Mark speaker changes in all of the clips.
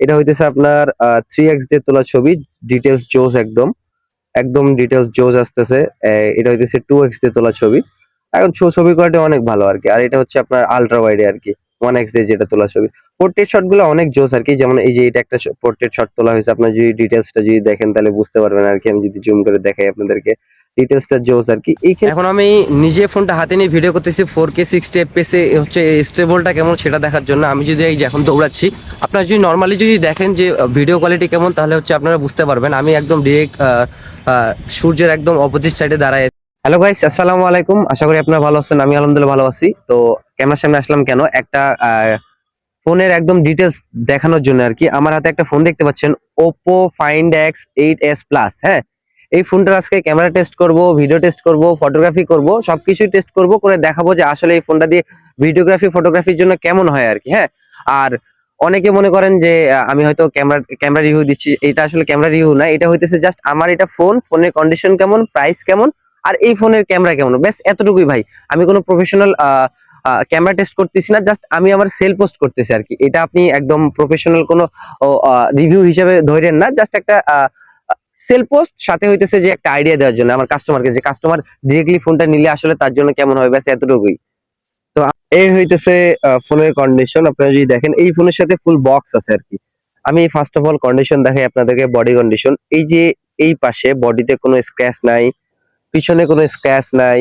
Speaker 1: এটা হইতেছে আপনার থ্রি এক্স দিয়ে তোলা ছবি ডিটেলস জোস একদম একদম ডিটেলস জোস আসতেছে এটা হইতেছে টু এক্স দিয়ে তোলা ছবি। এখন ছবি কোয়ালিটি অনেক ভালো আর কি, আর এটা হচ্ছে আপনার আলট্রা ওয়াইডে আর কি। ওয়ান এক্স দিয়ে যেটা তোলা ছবি। পোর্ট্রেট শটগুলো অনেক জোস আর কি যেমন এই যে এটা একটা পোর্ট্রেট শট তোলা হয়েছে। আপনার যদি ডিটেলসটা যদি দেখেন তাহলে বুঝতে পারবেন আর কি। আমি যদি জুম করে দেখাই আপনাদেরকে ডিটেলসটা জোস আর কি। এখন আমি নিজে ফোনটা হাতে নিয়ে ভিডিও করতেছি ফোর কে সিক্সটি এফপিএসে হচ্ছে স্টেবলটা কেমন সেটা দেখার জন্য। আমি যদি এই যে এখন দৌড়াচ্ছি আপনারা যদি নর্মালি যদি দেখেন যে ভিডিও কোয়ালিটি কেমন তাহলে হচ্ছে আপনারা বুঝতে পারবেন। আমি একদম ডিরেক্ট সূর্যের একদম অপোজিট সাইডে দাঁড়ায় হ্যালো গাইস আসসালামু আলাইকুম। আশা করি আপনারা ভালো আছেন আমি আলহামদুলিল্লাহ ভালো আছি। তো ক্যামেরার সামনে আসলাম কেন? একটা ফোনের একদম ডিটেলস দেখানোর জন্য আর কি। আমার হাতে একটা ফোন দেখতে পাচ্ছেন Oppo Find X eight S plus হ্যাঁ? এই ফোনটার আজকে ক্যামেরা টেস্ট করব ভিডিও টেস্ট করব ফটোগ্রাফি করব, সবকিছুই টেস্ট করব, করে দেখাবো যে আসলে এই ফোনটা দিয়ে ভিডিওগ্রাফি ফটোগ্রাফির জন্য কেমন হয় আর কি হ্যাঁ? আর অনেকে মনে করেন যে আমি হয়তো ক্যামেরা ক্যামেরা রিভিউ দিচ্ছি, এটা আসলে ক্যামেরা রিভিউ না, এটা হইতেছে জাস্ট আমার এটা ফোন ফোনের কন্ডিশন কেমন প্রাইস কেমন, আর এই ফোনের ক্যামেরা কেমন? ব্যাস, এতটুকুই ভাই। আমি কোনো প্রফেশনাল ক্যামেরা টেস্ট করতেছি না জাস্ট আমি আমার সেল পোস্ট করতেছি আর কি। এটা আপনি একদম প্রফেশনাল কোনো রিভিউ হিসেবে ধরেন না জাস্ট একটা সেল পোস্ট সাথে হইতেছে যে একটা আইডিয়া দেওয়ার জন্য, আমার কাস্টমারকে যে কাস্টমার ডিরেক্টলি ফোনটা নিলে আসলে তার জন্য কেমন হবে ব্যাস এতটুকুই। তো এই হইতেছে ফোনের কন্ডিশন আপনারা যদি দেখেন, এই ফোনের সাথে ফুল বক্স আছে আর কি। আমি ফার্স্ট অফ অল কন্ডিশন দেখাই আপনাদেরকে বডি কন্ডিশন এই যে, এই পাশে বডিতে কোনো স্ক্র্যাচ নাই, পিছনে কোনো স্ক্র্যাচ নাই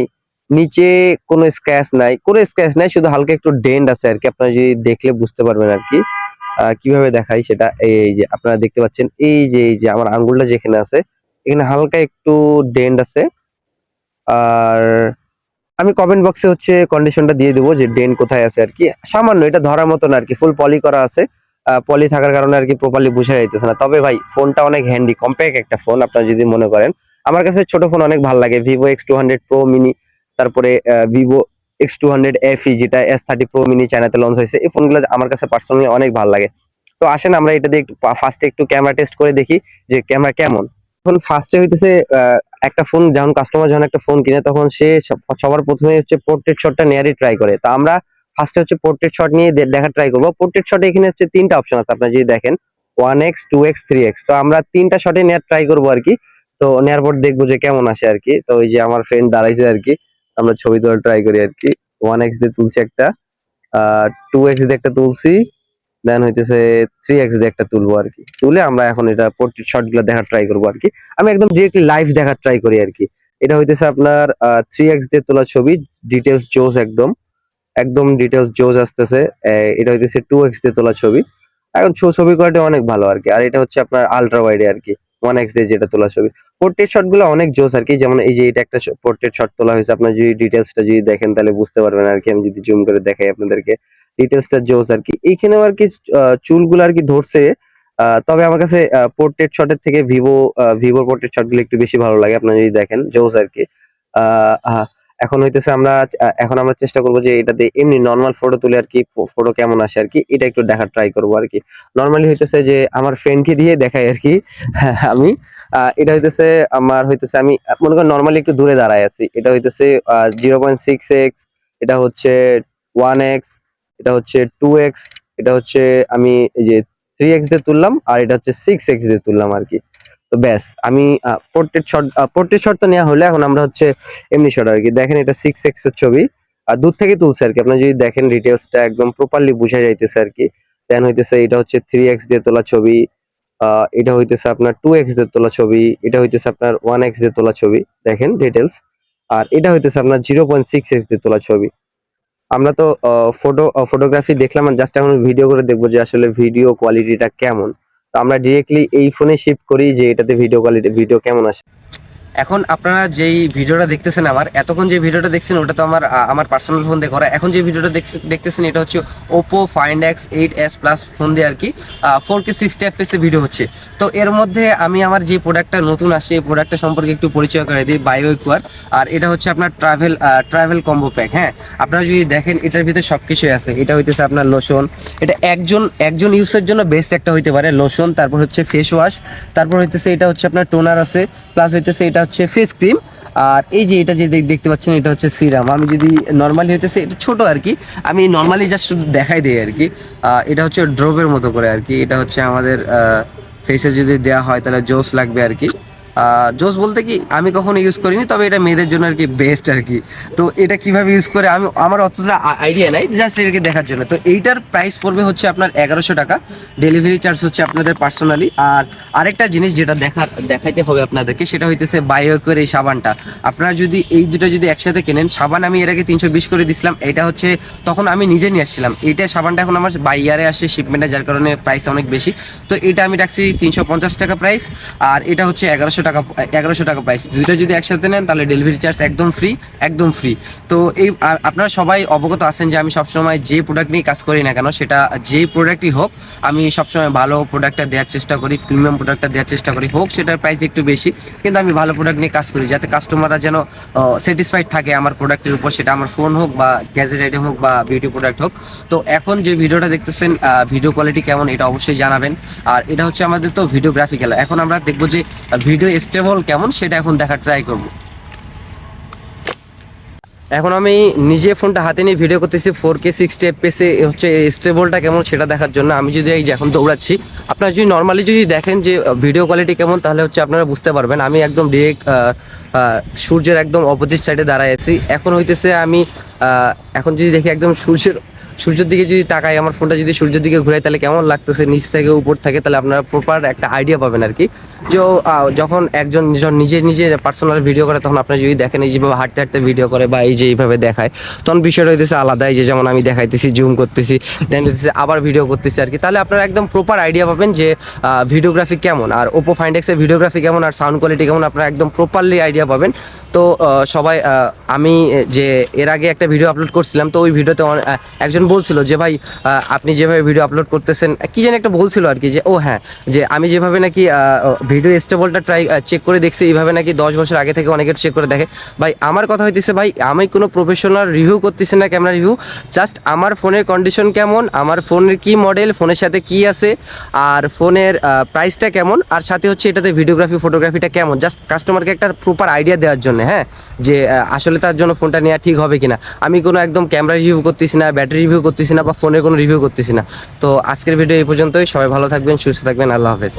Speaker 1: নিচে কোনো স্ক্র্যাচ নাই। কোনো স্ক্র্যাচ নাই, শুধু হালকা একটু ডেন্ট আছে আর কি। আপনারা যদি দেখলে বুঝতে পারবেন আর কি। কীভাবে দেখাই সেটা, এই যে আপনারা দেখতে পাচ্ছেন, এই যে এই যে আমার আঙ্গুলটা যেখানে আছে, এখানে হালকা একটু ডেন্ট আছে। আর আমি কমেন্ট বক্সে হচ্ছে কন্ডিশনটা দিয়ে দেবো যে ডেন্ট কোথায় আছে আর কি। সামান্য, এটা ধরার মতন আর কি ফুল পলি করা আছে। পলি থাকার কারণে আর কি প্রপারলি বোঝা যাইতেছে না। তবে ভাই ফোনটা অনেক হ্যান্ডি কম্প্যাক্ট একটা ফোন আপনারা যদি মনে করেন। আমার কাছে ছোট ফোন অনেক ভালো লাগে Vivo X two hundred pro mini তারপরে Vivo X two hundred FE যেটা এস থার্টি প্রো মিনি চায়নাতে লঞ্চ হয়েছে, এই ফোনগুলো আমার কাছে পার্সোনালি অনেক ভালো লাগে। তো আসেন আমরা এটা দিয়ে একটু ফার্স্টে একটু ক্যামেরা টেস্ট করে দেখি যে ক্যামেরা কেমন। এখন ফার্স্টে হইতেছে একটা ফোন যখন কাস্টমার যখন একটা ফোন কিনে, তখন সে সবার প্রথমে হচ্ছে পোর্ট্রেট শটটা নেয়ারই ট্রাই করে। তো আমরা ফার্স্টে হচ্ছে পোর্ট্রেট শট নিয়ে দেখার ট্রাই করব। পোর্ট্রেট শটে এখানে হচ্ছে তিনটা অপশন আছে আপনারা যদি দেখেন one X two X three X তো আমরা তিনটা শটে নেওয়ার ট্রাই করব আর কি। তো নেয়ার পর দেখব যে কেমন আসে আর কি। তো ওই যে আমার ফ্রেন্ড দাঁড়াইছে আর কি। আমরা ছবি তোলার ট্রাই করি আর কি। ওয়ান এক্স দিয়ে তুলছি একটা টু এক্স দিয়ে একটা তুলছি দেন হইতেছে থ্রি এক্স দিয়ে একটা তুলবো আর কি। তুলে আমরা এখন এটা পোর্ট্রেটগুলো দেখার ট্রাই করব আর কি। আমি একদম ডিরেক্টলি লাইভ দেখার ট্রাই করি আর কি। এটা হইতেছে আপনার থ্রি এক্স দিয়ে তোলা ছবি ডিটেলস জোস একদম। একদম ডিটেলস জোস আসতেছে এটা হইতেছে টু এক্স দিয়ে তোলা ছবি। এখন ছবি কোয়ালিটি অনেক ভালো আর কি। আর এটা হচ্ছে আপনার আলট্রা ওয়াইডে আর কি। ওয়ান এক্স দিয়ে যেটা তোলা ছবি। পোর্ট্রেট শটগুলো অনেক জোস আর কি যেমন এই যে এটা একটা পোর্ট্রেট শট তোলা হয়েছে আপনার যদি ডিটেলসটা যদি দেখেন তাহলে বুঝতে পারবেন আর কি আমি যদি জুম করে দেখাই আপনাদেরকে। ডিটেলসটা জোস আর কি। এইখানেও আর কি চুলগুলো আর কি ধরছে তবে আমার কাছে পোর্ট্রেট শটের থেকে ভিভো ভিভোর পোর্ট্রেট শটগুলো একটু বেশি ভালো লাগে আপনারা যদি দেখেন জোস আর কি। আহ, এখন হইতেছে আমরা এখন আমরা চেষ্টা করব যে এটাতে এমনি নর্মাল ফটো তুলে আর কি ফটো কেমন আসে আর কি, এটা একটু দেখার ট্রাই করব আর কি। নর্মালি হইতেছে যে আমার ফ্রেন্ডকে দিয়ে দেখাই আর কি, আমি। এটা হইতেছে আমার হইতেছে আমি মনে করেন নর্মালি একটু দূরে দাঁড়ায় আছি। এটা হইতেছে জিরো পয়েন্ট সিক্স এক্স এটা হচ্ছে ওয়ান এক্স এটা হচ্ছে টু এক্স এটা হচ্ছে আমি এই যে থ্রি এক্স দিয়ে তুললাম, আর এটা হচ্ছে সিক্স এক্স দিয়ে তুললাম আর কি। তো ব্যাস, আমি পোর্ট্রেট শট পোর্ট্রেট শট তো নেওয়া হলে এখন আমরা হচ্ছে এমনি শট আর কি দেখেন এটা সিক্স এক্সের ছবি। আর দূর থেকে তুলছে আর কি আপনারা যদি দেখেন ডিটেলসটা একদম প্রপারলি বোঝা যাইতেছে আর কি দেন হইতেছে এটা হচ্ছে থ্রি এক্স দিয়ে তোলা ছবি। এটা হইতেছে আপনার টু এক্স দিয়ে তোলা ছবি। এটা হইতেছে আপনার ওয়ান এক্স দিয়ে তোলা ছবি। দেখেন ডিটেলস আর এটা হইতেছে আপনার জিরো পয়েন্ট সিক্স এক্স দিয়ে তোলা ছবি। আমরা তো ফটো ফটোগ্রাফি দেখলাম। জাস্ট এখন ভিডিও করে দেখব যে আসলে ভিডিও কোয়ালিটিটা কেমন। আমরা ডিরেক্টলি এই ফোনে শিফট করি যে এটাতে ভিডিও কোয়ালিটি ভিডিও কেমন আসে। এখন আপনারা যেই ভিডিওটা দেখতেছেন আমার, এতক্ষণ যে ভিডিওটা দেখছেন, ওটা তো আমার আমার পার্সোনাল ফোন দিয়ে করা। এখন যে ভিডিওটা দেখতেছেন, এটা হচ্ছে Oppo Find X eight S plus phone দিয়ে আর কি four K sixty FPS video হচ্ছে। তো এর মধ্যে আমি আমার যে প্রোডাক্টটা নতুন আসছে, এই প্রোডাক্টটা সম্পর্কে একটু পরিচয় করে দিই বায়ো ইকুয়ার আর এটা হচ্ছে আপনার ট্রাভেল ট্রাভেল কম্বো প্যাক হ্যাঁ? আপনারা যদি দেখেন, এটার ভিতরে সব কিছুই আছে। এটা হইতেছে আপনার লোশন এটা একজন একজন ইউজের জন্য বেস্ট একটা হইতে পারে লোশন তারপর হচ্ছে ফেস ওয়াশ তারপর হইতেছে এটা হচ্ছে আপনার টোনার আছে প্লাস হইতেছে এটা হচ্ছে ফেস ক্রিম
Speaker 2: আর এই যে এটা যে দেখ- দেখতে পাচ্ছেন, এটা হচ্ছে সিরাম আমি যদি নর্মালি হইতেছে, এটা ছোট আর কি, আমি নর্মালি জাস্ট শুধু দেখাই দিই আর কি। এটা হচ্ছে ড্রপের মতো করে আর কি, এটা হচ্ছে আমাদের ফেসে যদি দেওয়া হয়, তাহলে জোস লাগবে আর কি। জোস বলতে কি, আমি কখনো ইউজ করিনি, তবে এটা মেয়েদের জন্য আর কি বেস্ট আর কি। তো এটা কীভাবে ইউজ করে, আমি, আমার অতটা আইডিয়া নাই জাস্ট এটাকে দেখার জন্য। তো এইটার প্রাইস পড়বে হচ্ছে আপনার এগারোশো টাকা ডেলিভারি চার্জ হচ্ছে আপনাদের পার্সোনালি আর আরেকটা জিনিস যেটা দেখা, দেখাইতে হবে আপনাদেরকে, সেটা হইতেছে বায়োকের এই সাবানটা। আপনারা যদি এই দুটো যদি একসাথে কেনেন, সাবান আমি এর আগে তিনশো বিশ করে দিছিলাম, এটা হচ্ছে তখন আমি নিজে নিয়ে আসছিলাম। এইটা সাবানটা এখন আমার বাই ইয়ারে আসে শিপমেন্টে যার কারণে প্রাইস অনেক বেশি। তো এটা আমি রাখছি তিনশো পঞ্চাশ টাকা প্রাইস আর এটা হচ্ছে এগারোশো টাকা এগারোশো টাকা প্রাইস দুইটা যদি একসাথে নেন, তাহলে ডেলিভারি চার্জ একদম ফ্রি একদম ফ্রি তো এই আপনারা সবাই অবগত আছেন যে আমি সবসময় যে প্রোডাক্ট নিয়ে কাজ করি না কেন, সেটা যেই প্রোডাক্টই হোক, আমি সবসময় ভালো প্রোডাক্টটা দেওয়ার চেষ্টা করি প্রিমিয়াম প্রোডাক্টটা দেওয়ার চেষ্টা করি। হোক, সেটার প্রাইস একটু বেশি, কিন্তু আমি ভালো প্রোডাক্ট নিয়ে কাজ করি, যাতে কাস্টমাররা যেন স্যাটিসফাইড থাকে আমার প্রোডাক্টের উপর। সেটা আমার ফোন হোক বা গ্যাজেট আইটেম হোক বা বিউটি প্রোডাক্ট হোক। তো এখন যে ভিডিওটা দেখতেছেন ভিডিও কোয়ালিটি কেমন, এটা অবশ্যই জানাবেন। আর এটা হচ্ছে আমাদের তো ভিডিওগ্রাফি খেলা। এখন আমরা দেখব যে ভিডিও স্টেবল কেমন, সেটা এখন দেখার ট্রাই করব। এখন আমি নিজে ফোনটা হাতে নিয়ে ভিডিও করতেছি ফোর কে সিক্সটি এফপিএসে হচ্ছে স্টেবলটা কেমন সেটা দেখার জন্য। আমি যদি এই যে এখন দৌড়াচ্ছি, আপনারা যদি নর্মালি যদি দেখেন যে ভিডিও কোয়ালিটি কেমন, তাহলে হচ্ছে আপনারা বুঝতে পারবেন। আমি একদম ডিরেক্ট সূর্যের একদম অপোজিট সাইডে দাঁড়ায় আছি। এখন হইতেছে আমি এখন যদি দেখি একদম সূর্যের সূর্যের দিকে যদি তাকাই, আমার ফোনটা যদি সূর্যের দিকে ঘুরাই তাহলে কেমন লাগতেছে? নিচ থেকে উপর থাকে, তাহলে আপনারা প্রপার একটা আইডিয়া পাবেন আর কি। যে যখন একজন নিজে নিজে পার্সোনাল ভিডিও করে, তখন আপনারা যদি দেখেন, এই যেভাবে হাঁটতে হাঁটতে ভিডিও করে বা এই যে এইভাবে দেখায়, তখন বিষয়টা হইতেছে আলাদাই যে যেমন আমি দেখাইতেছি জুম করতেছি দেন হইতেছে আবার ভিডিও করতেছি আর কি। তাহলে আপনারা একদম প্রপার আইডিয়া পাবেন যে ভিডিওগ্রাফি কেমন। আর ওপো ফাইন্ড এক্সের ভিডিওগ্রাফি কেমন, আর সাউন্ড কোয়ালিটি কেমন, আপনারা একদম প্রপারলি আইডিয়া পাবেন। তো সবাই আমি যে এর আগে একটা ভিডিও আপলোড করছিলাম, তো ওই ভিডিওতে একজন বলছিল যে, ভাই আপনি যেভাবে ভিডিও আপলোড করতেছেন কি যেন একটা বলছিল আর কি যে, ও হ্যাঁ যে আমি যেভাবে নাকি ভিডিও স্টেবলটা ট্রাই চেক করে দেখছি, এইভাবে নাকি দশ বছর আগে থেকে অনেকে চেক করে দেখে। ভাই, আমার কথা হইতেছে, ভাই, আমি কোনো প্রফেশনাল রিভিউ করতেছি না ক্যামেরা রিভিউ জাস্ট আমার ফোনের কন্ডিশন কেমন, আমার ফোনের কি মডেল ফোনের সাথে কি আছে, আর ফোনের প্রাইসটা কেমন, আর সাথে হচ্ছে এটাতে ভিডিওগ্রাফি ফটোগ্রাফিটা কেমন? জাস্ট কাস্টমারকে একটা প্রপার আইডিয়া দেওয়ার জন্য হ্যাঁ? যে আসলে তার জন্য ফোনটা নেওয়া ঠিক হবে কিনা। আমি কোনো একদম ক্যামেরা রিভিউ করতেছি না ব্যাটারি রিভিউ করতেছি না বা ফোনের কোনো রিভিউ করতেছি না। তো আজকের ভিডিও এই পর্যন্তই। সবাই ভালো থাকবেন, সুস্থ থাকবেন। আল্লাহ হাফেজ।